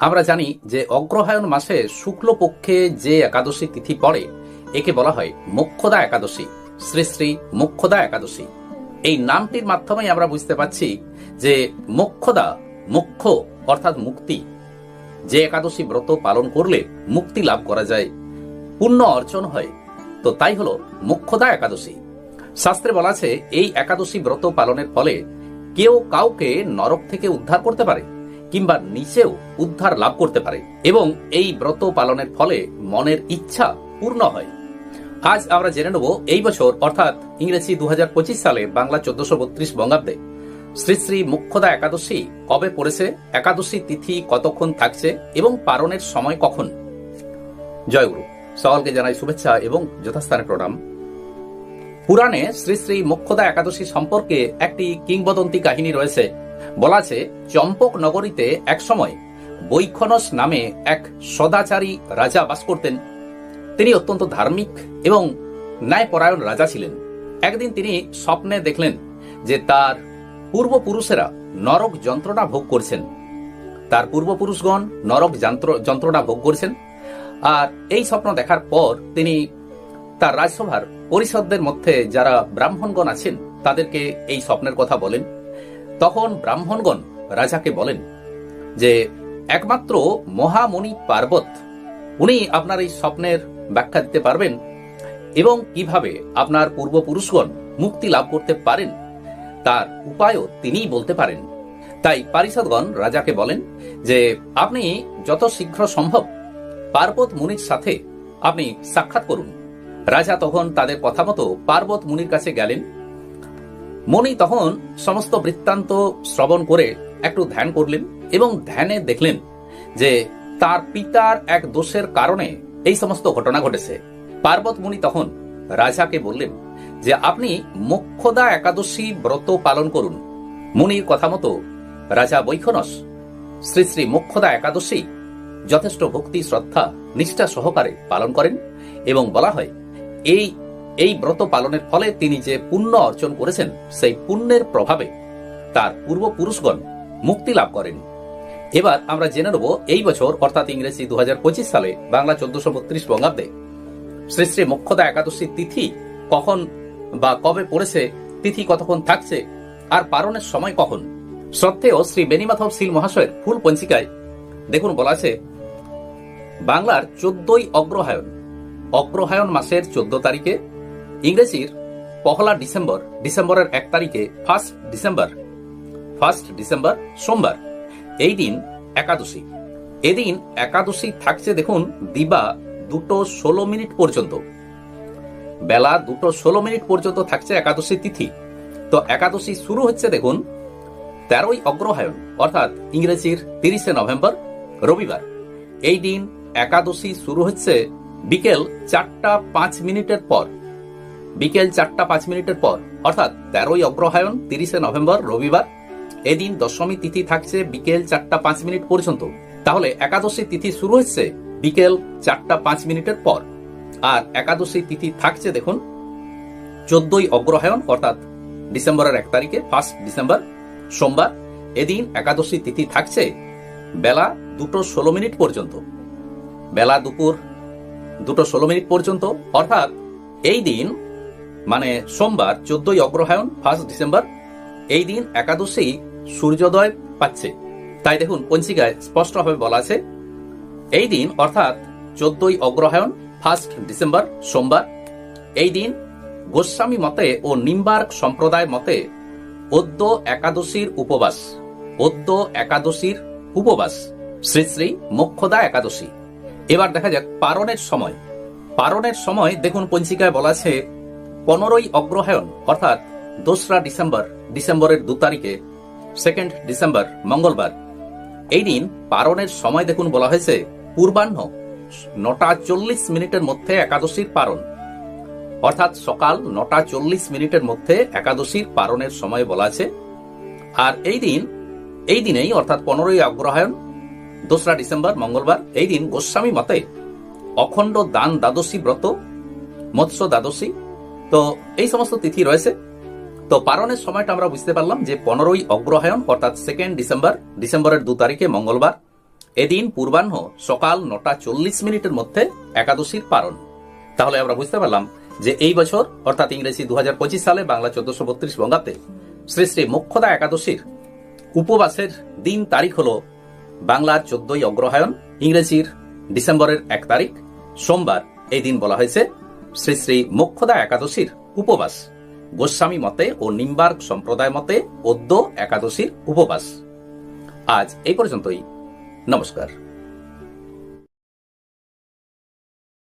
আমরা জানি যে অগ্রহায়ণ মাসে শুক্লপক্ষে যে একাদশী তিথি পড়ে, একে বলা হয় মোক্ষদা একাদশী, শ্রী শ্রী মোক্ষদা একাদশী। এই নামটির মাধ্যমেই আমরা বুঝতে পাচ্ছি যে মোক্ষদা মোক্ষ অর্থাৎ মুক্তি। যে একাদশী ব্রত পালন করলে মুক্তি লাভ করা যায়, পুণ্য অর্জন হয়, তো তাই হলো মোক্ষদা একাদশী। শাস্ত্রে বলা আছে, এই একাদশী ব্রত পালনের ফলে কেউ কাউকে নরক থেকে উদ্ধার করতে পারে। কিংবা নিচেও উদ্ধার লাভ করতে পারে এবং এই ব্রত পালনের ফলে মনের ইচ্ছা পূর্ণ হয়। আজ আমরা জেনে নেব এই বছর, অর্থাৎ ইংরেজি দুহাজার পঁচিশ সালে বাংলা চোদ্দশো বত্রিশ বঙ্গাব্দে শ্রী শ্রী মুখ্যদা একাদশী কবে পড়েছে, একাদশী তিথি কতক্ষণ থাকছে এবং পারণের সময় কখন? জয়গুরু সকলকে জানাই শুভেচ্ছা এবং যথাস্থানে প্রণাম। পুরাণে শ্রী শ্রী মুখ্যদা একাদশী সম্পর্কে একটি কিংবদন্তি কাহিনী রয়েছে। বলা আছে চম্পক নগরীতে একসময় বৈখনস নামে এক সদাচারী রাজা বাস করতেন। তিনি অত্যন্ত ধার্মিক এবং ন্যায়পরায়ণ রাজা ছিলেন। একদিন তিনি স্বপ্নে দেখলেন যে তার পূর্বপুরুষেরা নরক যন্ত্রণা ভোগ করছেন। তার পূর্বপুরুষগণ নরক যন্ত্র- যন্ত্রণা ভোগ করছেন। আর এই স্বপ্ন দেখার পর তিনি তার রাজসভার পরিষদদের মধ্যে যারা ব্রাহ্মণগণ আছেন, তাদেরকে এই স্বপ্নের কথা বলেন। তখন ব্রাহ্মণগণ রাজাকে বলেন যে, একমাত্র মহামণি পার্বত, উনি আপনার এই স্বপ্নের ব্যাখ্যা দিতে পারবেন এবং কীভাবে আপনার পূর্বপুরুষগণ মুক্তি লাভ করতে পারেন, তার উপায়ও তিনিই বলতে পারেন। তাই পারিষদগণ রাজাকে বলেন যে, আপনি যত শীঘ্র সম্ভব পার্বত মুনির সাথে আপনি সাক্ষাৎ করুন। রাজা তখন তাদের কথা মতো পার্বত মুনির কাছে গেলেন মণি তখন সমস্ত বৃত্তান্ত শ্রবণ করে একটু ধ্যান করলেন এবং ধ্যানে দেখলেন যে তার পিতার এক দোষের কারণে এই সমস্ত ঘটনা ঘটেছে। পার্বত মুনি তখন রাজাকে বললেন যে, আপনি মোক্ষদা একাদশী ব্রত পালন করুন। মুনির কথা মতো রাজা বৈখনস, শ্রী শ্রী মোক্ষদা একাদশী যথেষ্ট ভক্তি, শ্রদ্ধা, নিষ্ঠা সহকারে পালন করেন এবং বলা হয়, এই এই ব্রত পালনের ফলে তিনি যে পুণ্য অর্জন করেছেন, সেই পুণ্যের প্রভাবে তার পূর্বপুরুষগণ মুক্তি লাভ করেন। এবার আমরা জেনে নেব এই বছর, অর্থাৎ ইংরেজি দু হাজার পঁচিশ সালে, বাংলা চোদ্দশো বত্রিশ বঙ্গাব্দে, শ্রী শ্রী মোক্ষদা একাদশী তিথি কখন বা কবে পড়েছে, তিথি কতক্ষণ থাকছে, আর পালনের সময় কখন? সত্ত্বেও শ্রী বেনিমাধব শীল মহাশয়ের ফুল পঞ্চিকায় দেখুন, বলা আছে, বাংলার চোদ্দই অগ্রহায়ণ। অগ্রহায়ণ মাসের চোদ্দ তারিখে ইংরেজির পহলা ডিসেম্বর ডিসেম্বরের এক তারিখে ফার্স্ট ডিসেম্বর ফার্স্ট ডিসেম্বর সোমবার, এই দিন একাদশী। এদিন একাদশী থাকছে দেখুন দিবা দুটো ষোলো মিনিট পর্যন্ত। বেলা দুটো ষোলো মিনিট পর্যন্ত থাকছে একাদশী তিথি। তো একাদশী শুরু হচ্ছে দেখুন তেরোই অগ্রহায়ণ, অর্থাৎ ইংরেজির তিরিশে নভেম্বর, রবিবার। এই দিন একাদশী শুরু হচ্ছে বিকেল চারটা পাঁচ মিনিটের পর। বিকেল চারটা পাঁচ মিনিটের পর, অর্থাৎ তেরোই অগ্রহায়ণ, তিরিশে নভেম্বর, রবিবার, এদিন দশমী তিথি থাকছে বিকেল চারটা পাঁচ মিনিট পর্যন্ত। তাহলে একাদশী তিথি শুরু হচ্ছে বিকেল চারটা পাঁচ মিনিটের পর। আর একাদশী তিথি থাকছে দেখুন, চোদ্দই অগ্রহায়ণ, অর্থাৎ ডিসেম্বরের এক তারিখে, ফার্স্ট ডিসেম্বর, সোমবার। এদিন একাদশী তিথি থাকছে বেলা দুটো ষোলো মিনিট পর্যন্ত। বেলা দুপুর দুটো ষোলো মিনিট পর্যন্ত, অর্থাৎ এই দিন মানে সোমবার, চোদ্দই অগ্রহায়ণ, ফার্স্ট ডিসেম্বর, এই দিন একাদশী সূর্যোদয় পাচ্ছে। তাই দেখুন, পঞ্জিকায় স্পষ্টভাবে বলা আছে, এই দিন অর্থাৎ চোদ্দই অগ্রহায়ণ, ফার্স্ট ডিসেম্বর, সোমবার, এই দিন গোস্বামী মতে ও নিম্বার্ক সম্প্রদায় মতে অদ্য একাদশীর উপবাস অদ্য একাদশীর উপবাস, শ্রী শ্রী মোক্ষদা একাদশী। এবার দেখা যাক পারণের সময়। পারণের সময় দেখুন, পঞ্জিকায় বলা আছে পনেরোই অগ্রহায়ণ, অর্থাৎ দোসরা ডিসেম্বর, ডিসেম্বরের দু তারিখে সেকেন্ড ডিসেম্বর, মঙ্গলবার। এই দিন পারণের সময় দেখুন বলা হয়েছে, পূর্বাহ্ন, নটা চল্লিশ মিনিটের মধ্যে একাদশীর পারণ। অর্থাৎ সকাল নটা চল্লিশ মিনিটের মধ্যে একাদশীর পারণের সময় বলা আছে। আর এই দিন, এই দিনেই, অর্থাৎ পনেরোই অগ্রহায়ণ, দোসরা ডিসেম্বর, মঙ্গলবার, এই দিন গোস্বামী মতে অখণ্ড দান দ্বাদশী ব্রত, মৎস্য দ্বাদশী তো এই সমস্ত তিথি রয়েছে। তো পারণের সময়টা আমরা বুঝতে পারলাম যে পনেরোই অগ্রহায়ণ, অর্থাৎ সেকেন্ড ডিসেম্বর ডিসেম্বরের দু তারিখে মঙ্গলবার, এদিন পূর্বাহ্ন সকাল নটা চল্লিশ মিনিটের মধ্যে একাদশীর পারণ। তাহলে আমরা বুঝতে পারলাম যে এই বছর, অর্থাৎ ইংরেজি দু হাজার পঁচিশ সালে বাংলা চোদ্দশো বত্রিশ বঙ্গাতে শ্রী শ্রী মোক্ষদা একাদশীর উপবাসের দিন তারিখ হল বাংলার চোদ্দই অগ্রহায়ণ, ইংরেজির ডিসেম্বরের এক তারিখ, সোমবার। এই দিন বলা হয়েছে শ্রী শ্রী মোক্ষদা একাদশীর উপবাস। গোস্বামী মতে ও নিম্বার্ক সম্প্রদায় মতে অদ্য একাদশীর উপবাস। আজ এই পর্যন্তই। নমস্কার।